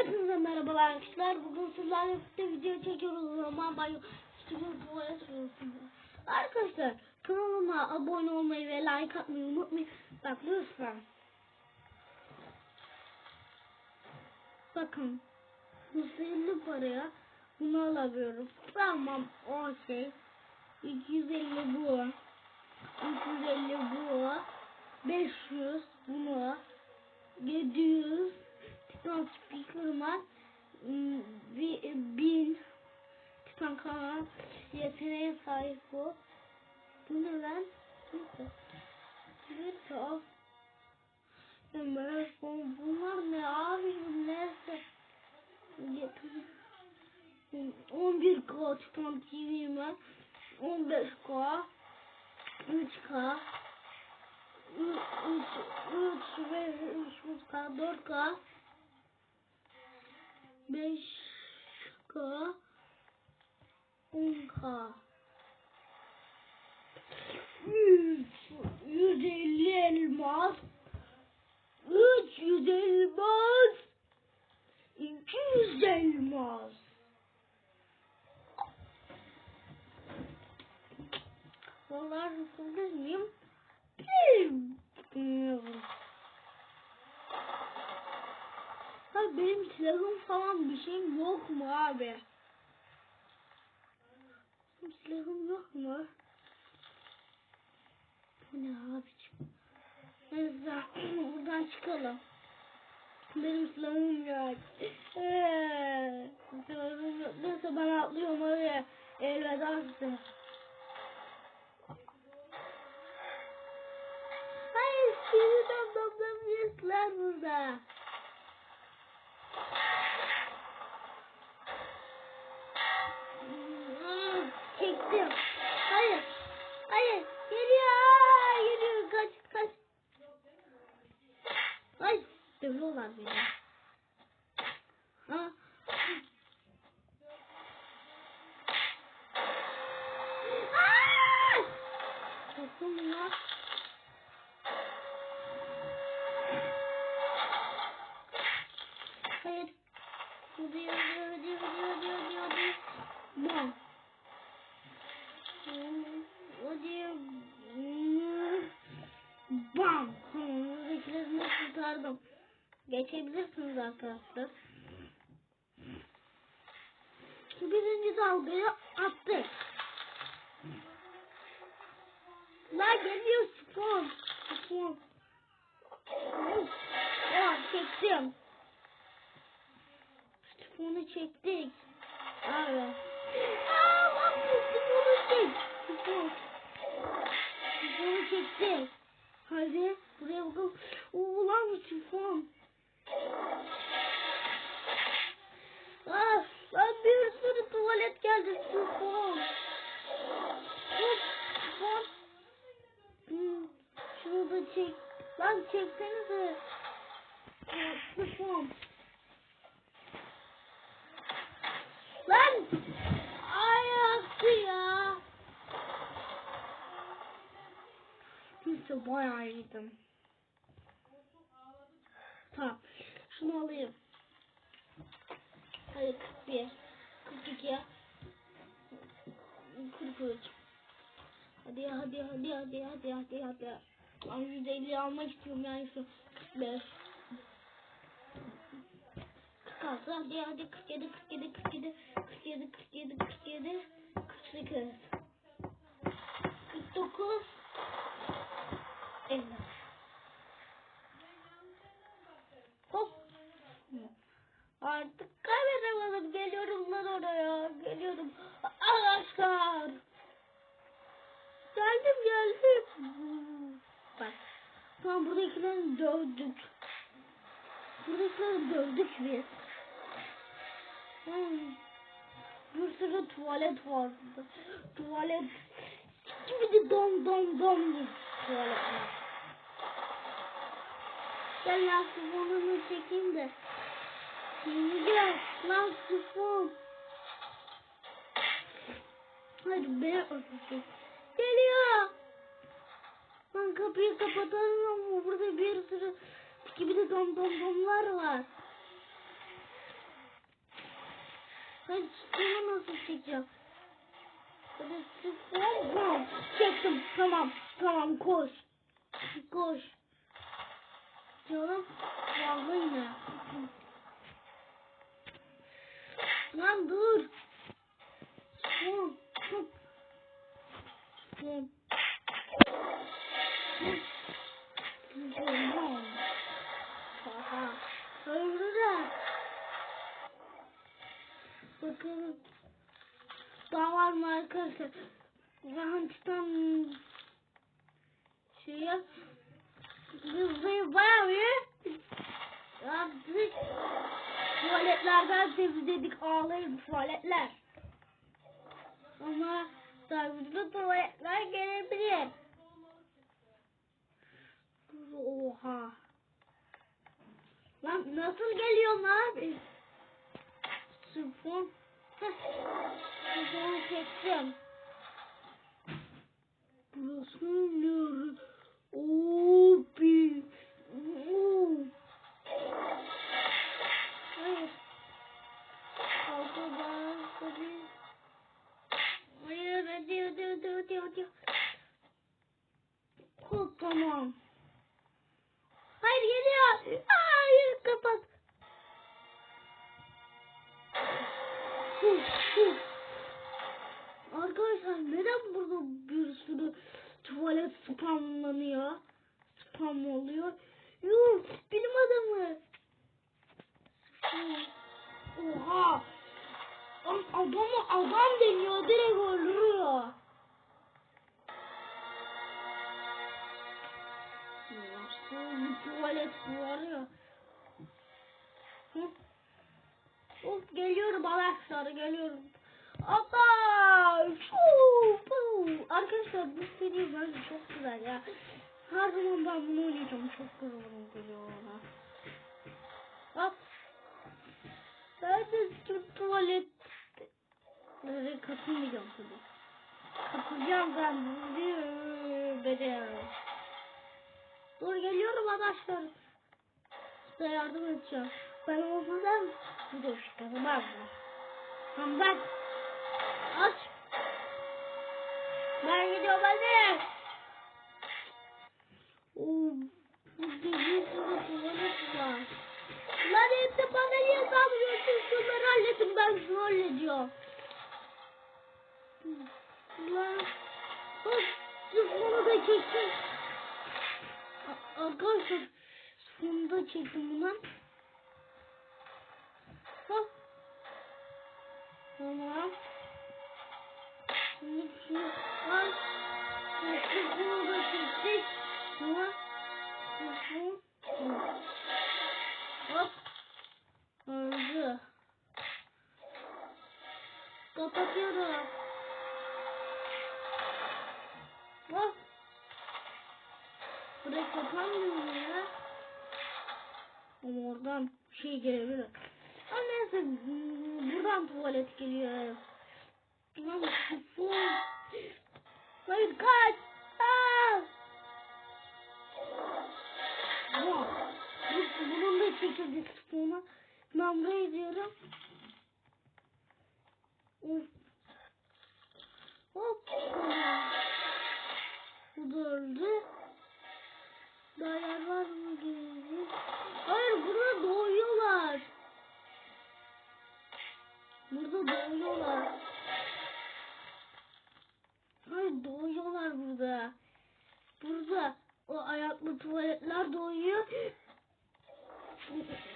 Hepinize merhabalar arkadaşlar. Bugün sizlerle birlikte video çekiyoruz. O boya sürüyorsunuz. Arkadaşlar kanalıma abone olmayı ve like atmayı unutmayın. Bak lütfen. Bakın. 150 paraya bunu alabiliyorum. Tamam okey. 250 bu. 350 bu. 500 bunu. 700 Titan Speaker'ıma bir bin Titan kanal yeteneğe sahip bu. Bu ne lan? Neyse. Neyse al. Ömer bunlar ne abi bu neyse. Getir. 11K Titan TV'me 15K 3K 3 3 ve 3K 4K 5K 10K 150 elmas. 300 elmas. 200 elmas. Vallahi nasıl miyim? Bilmiyorum. Ha benim silahım falan bir şeyim yok mu abi? Silahım yok mu? Bu ne abiciğim? Neyse buradan çıkalım. Benim silahım yok. Silahım yok. Neyse ben atlıyorum oraya. Elveda size. Hayır, şimdi toplamıyorlar burada. Hmm, Çektim. Hayır. Hayır. Geliyor. Geliyor. Kaç kaç. Ay. Dövüyorlar beni. Bam. Buradakilerini kurtardım. Geçebilirsiniz arkadaşlar. Birinci dalgayı attık. La geliyor spor. Spor. Ya çektim. Sifonu çektik. Abi. Aa bak bu sifonu çek. Sifon. Sifonu çektik. Hadi buraya bakalım. Oo lan sifon. Ah lan bir sürü tuvalet geldi. Hop sifon. Hmm, şunu da çek. Lan çeksenize. Ah, Sifon. Lan! Ay aktı ya. Neyse bayağı yedim. Tamam. Şunu alayım. Hadi 41. 42. 43. Hadi hadi hadi hadi hadi hadi hadi. Ben 150 almak istiyorum yani şu 45. 46 hadi hadi 47 47 47 47 47 47 48 49 50 Hop. Artık kaybedemedim geliyorum lan oraya. Geliyorum Arkadaşlar Geldim geldim. Bak Tamam buradakileri dövdük. Buradakileri dövdük biz. Hmm. Bir sürü tuvalet vardı. Tuvalet. Gibi de dom dom dom tuvalet var. Gel lan sifonunu çekeyim de. Şimdi gel lan sifon. Hadi be öpeceğim. Geliyor. Lan kapıyı kapatalım ama burada bir sürü gibi de dom dom domlar var. nasıl çekeceğim? Hadi sifon. Tamam. Çektim. Tamam. Tamam koş. Koş. Canım. Vallahi yine. Lan dur. Sifon. Sifon. Sifon. Sifon. Aha. Öldüler. Bakın. Daha var mı arkadaşlar? Rahançtan şey yap. Hızlıyı bayağı bir yaptık. Tuvaletlerden temizledik ağlayın tuvaletler. Ama daha güçlü tuvaletler gelebilir. Oha. Lan nasıl geliyorsun abi? Heh. Sifonu çektim. Burası nere? Oo, bir. Oo. Hayır. Hadi. Hayır hadi hadi hadi hadi hadi. Tamam. Hayır geliyor. Hayır kapat. Arkadaşlar neden burada bir sürü tuvalet spamlanıyor? Spam oluyor. Yuh benim adamı. Oha. Adamı adam deniyor direkt öldürüyor. Tuvalet. Hı? Of geliyorum arkadaşlar geliyorum. Allah! Arkadaşlar bu seri bence çok güzel ya. Her zaman ben bunu oynayacağım. Çok güzel geliyor ona. Bak. Ben de şu tuvalet Nereye katılmayacağım tabii. Katılacağım ben. Bedel. Dur geliyorum arkadaşlar. Size yardım edeceğim. Ben olmadan dur kazanmaz mı? Tamam ben. Aç. Ben gidiyorum hadi. Oo, bir sürü tuvalet var. Lan hepsi bana niye saldırıyorsun? Şunları halledin ben şunu hallediyorum. Lan. Bak sifonu da çektim. Arkadaşlar sifonu da çektim bundan. Bak. Tamam. Şimdi şunu al. Sifonu da çektik. Sifon. Hop. Öldü. Kapatıyorum. Hop. Burayı kapanmıyor ya. Ama oradan şey gelebilir. Ama neyse buradan tuvalet geliyor. Lan sifon. Hayır kaç. Aa! Bu- Bunun da çekirdik sifonu. Ben buraya diyorum. Of. Hop. Bu da öldü. Daha var mı? Geleceğiz. Hayır burada doğuyorlar. Burada doğuyorlar. Hayır doğuyorlar burada. Burada o ayaklı tuvaletler doğuyor.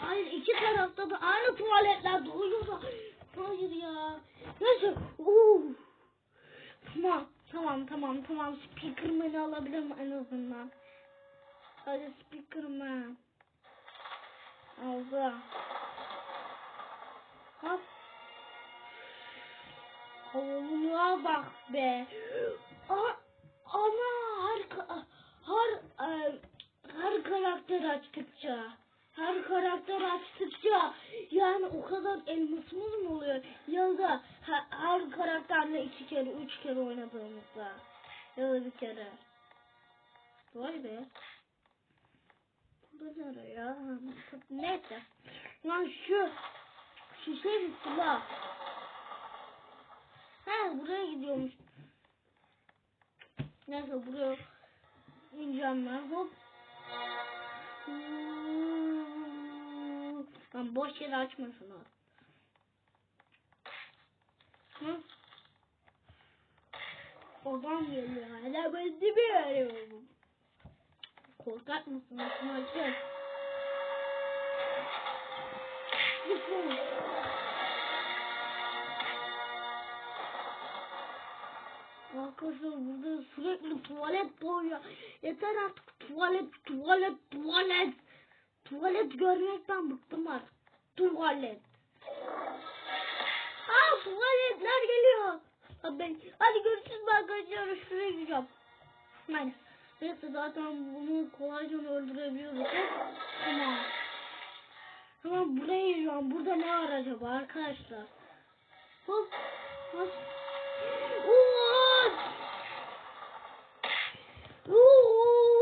Hayır iki tarafta da aynı tuvaletler doğuyorlar. Hayır ya. Neyse. Oo. Tamam tamam tamam tamam speakerman'ı alabilirim en azından. Hadi speakerman. Aldı. Hop. Havluluğa bak be. Aa, ana her her her karakter açtıkça her karakter açtıkça yani o kadar elmasımız mı oluyor ya da her, her karakterle iki kere üç kere oynadığımızda ya da bir kere vay be bu ne ya neyse lan şu şey mi silah He buraya gidiyormuş. Neyse buraya ineceğim ben. Hop. Lan boş yere açma şunu. Hı? Oradan geliyor. Hala de mi arıyorum? Korkak mısın? Şunu açın. Lütfen. Arkadaşlar burada sürekli tuvalet doğuyor. Yeter artık tuvalet, tuvalet, tuvalet. Tuvalet görmekten bıktım artık. Tuvalet. Aa tuvaletler geliyor. Hadi, hadi görüşürüz kaçıyorum. Şuraya gideceğim. Yani neyse zaten bunu kolayca öldürebiliyoruz. Hop. Tamam. Tamam buraya giriyorum. Burada ne var acaba arkadaşlar? Hop. Hop. Uuu! Uuu!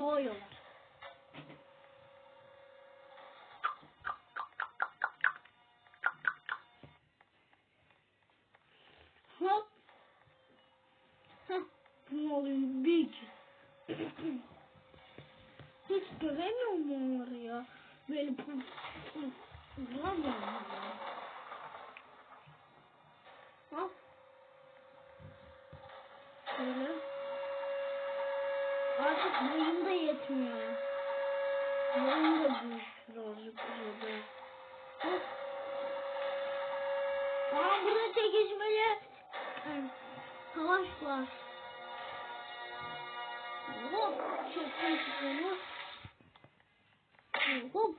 Doğuyorlar. Hop. Heh. Ne oluyor? Bir iki. Hiç göremiyor mu onları ya? Böyle puf puf vuramıyor mu ya? Hop. Şöyle. Artık boyum da yetmiyor. Boyum da büyük birazcık burada. Hop. Aa burada çekişmeli e, savaş var. Hop. Çektim çıkını. Hop.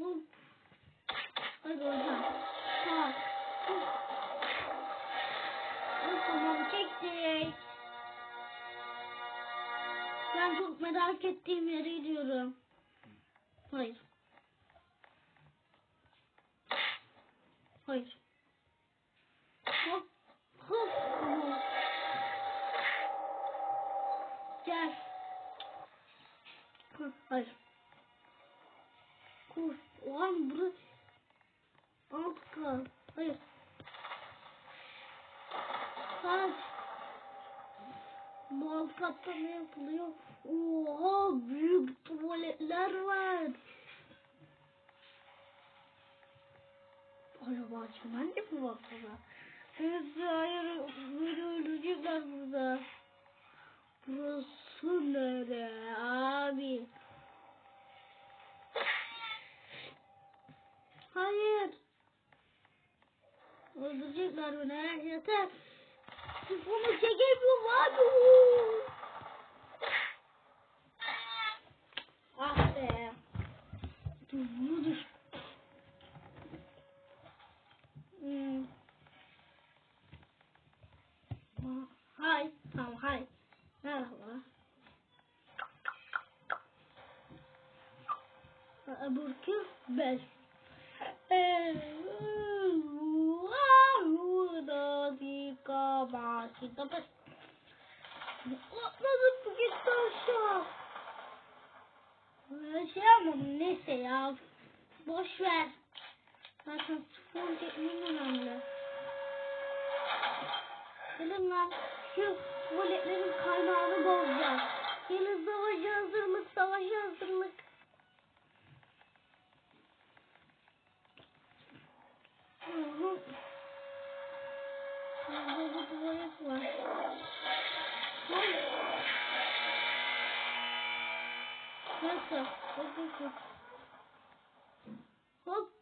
Hop. Hadi. Hop. Hop, Tamam çektik. Ben çok merak ettiğim yere gidiyorum. Hayır. Hayır. Hop. Hop. Gel. Hı, Hayır. Koş. Ulan burası. Alt kal. Hayır. Kaç. Bu alt katta ne yapılıyor? Oha büyük tuvaletler var. Acaba çimen de mi var burada? Evet hayır beni öldürecekler burada. Burası nere abi? Hayır. Öldürecekler beni. Yeter. Bunu çekemiyorum abi. Ah be. Bunu düş. Hmm. Ha- Hay. Tamam hay. Merhaba. Burcu beş. Dakika başında beş. Atladım bu gitti aşağı. Böyle şey yapmadım neyse ya. Boş ver. Zaten çekmem önemli. Lan şu tuvaletlerin kaynağını bozacağız. Gelin savaşa hazırlık, savaşa hazırlık. Burada bir tuvalet var. Hop. Neyse. Hop hop hop. Hop.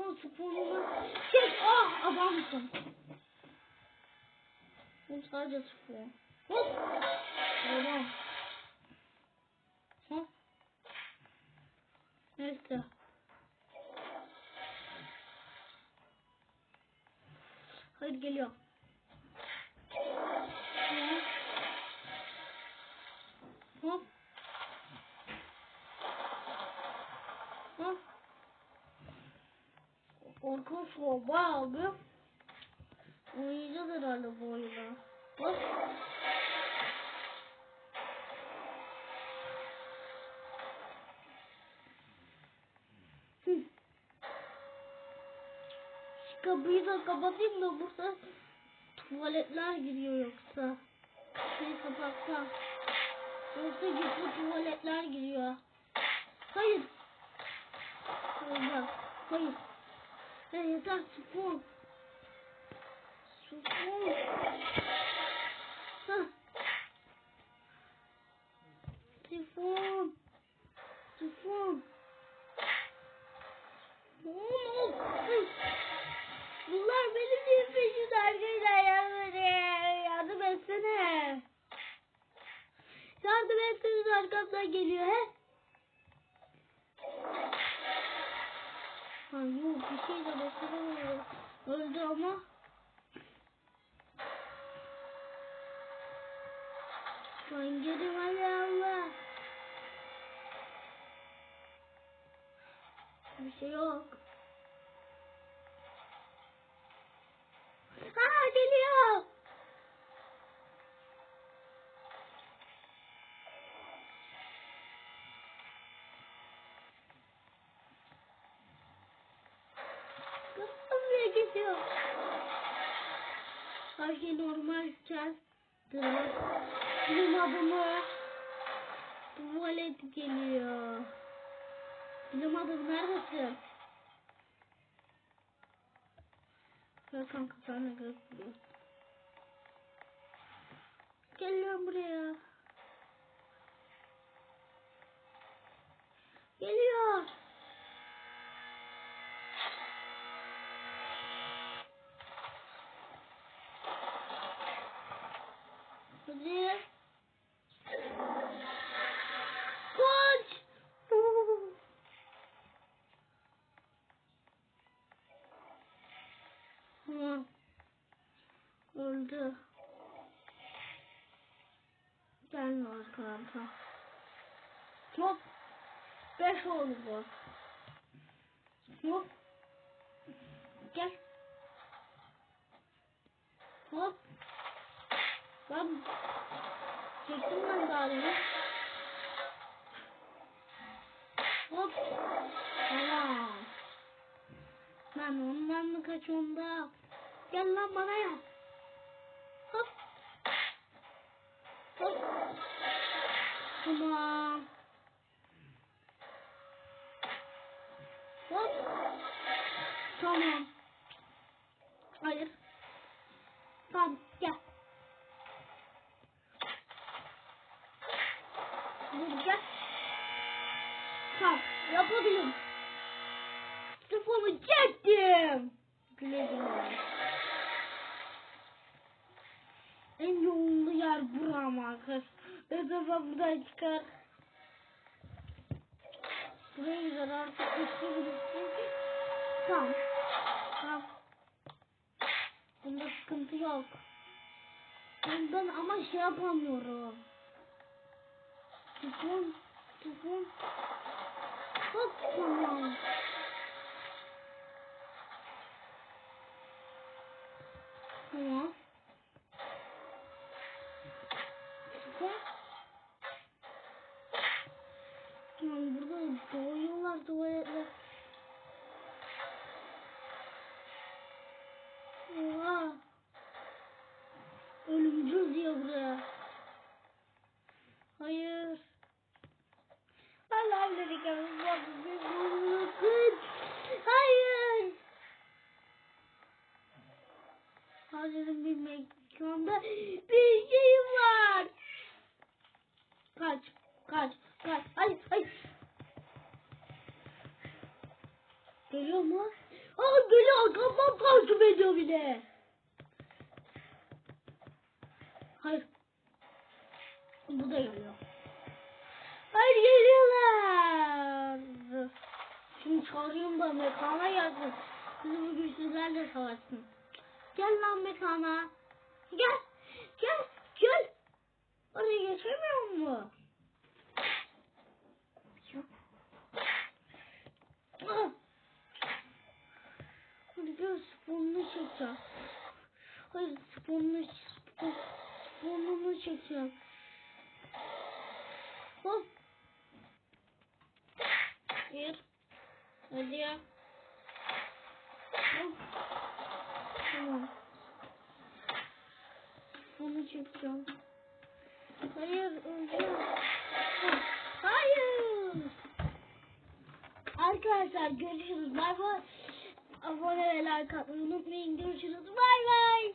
Bunun sporunu çek. Ah adamsın. Bu sadece spor. Hop. Tamam. Hı? Neyse. Hayır geliyor. Hı? Hı? Hı? Arkadaşlar bayağı bir oynayacağız herhalde bu oyunu. Bak. Şu kapıyı da kapatayım da burada tuvaletler giriyor yoksa. Şey kapatsam. Yoksa gizli tuvaletler giriyor. Hayır. Hayır. Hayır. Ya yeter spor. Spor. Hah. Telefon. Telefon. Bunlar benim niye peşimde arkadaşlar yardım. Yardım etsene. Yardım etseniz arkamdan geliyor he. Ha yok bir şey de beklemiyor. Öldü ama. Ben gelirim hadi Allah. Bir şey yok. Aa geliyor. Buraya gidiyor. Her şey normalken Bilim adamı tuvalet geliyor. Bilim adamı neredesin? Gel kanka sen de gel. Geliyorum buraya. Geliyor. Hadi. Koş. Hı. Öldü. Gelme arkamda. Hop. Beş oldu bu. Hop. Gel. Hop. Ben çektim ben daha. Hop. Tamam. Ben ondan mı kaçıyorum da? Gel lan bana ya. Hop. Hop. Tamam. Hop. Tamam. Hayır. Tamam gel. Dur gel. Tamam yapabilirim. Telefonu çektim. Güle güle. En yoğunlu yer buram arkadaş. Ne zaman buradan çıkar. Buraya gider artık geçebilirsin. Tamam. Tamam. Bunda sıkıntı yok. Bundan ama şey yapamıyorum. Tufun, tufun. Hop tamam. Tamam. Buraya. Hayır. Allah'ım dedik Hayır. Hazırım bir mekanda bir şey var. Kaç, kaç, kaç. Ay, ay. Geliyor mu? Aa geliyor arkamdan takip ediyor bir de. Hayır. Bu da geliyor. Hayır geliyorlar. Şimdi çağırıyorum da mekana gelsin. Bizi bu güçsüzlerle savaşsın. Gel lan mekana. Gel. Gel. Gel. Oraya geçemiyor mu? Gel sponunu çekeceğim. Hayır sponunu spon, sponunu çekeceğim. Hop. Bir. Hadi ya. Hop. Tamam. Sponu çekeceğim. Hayır öleceğim. Hayır. Arkadaşlar görüşürüz. Bay bay. Abone ve like atmayı unutmayın. Görüşürüz. Bay bay.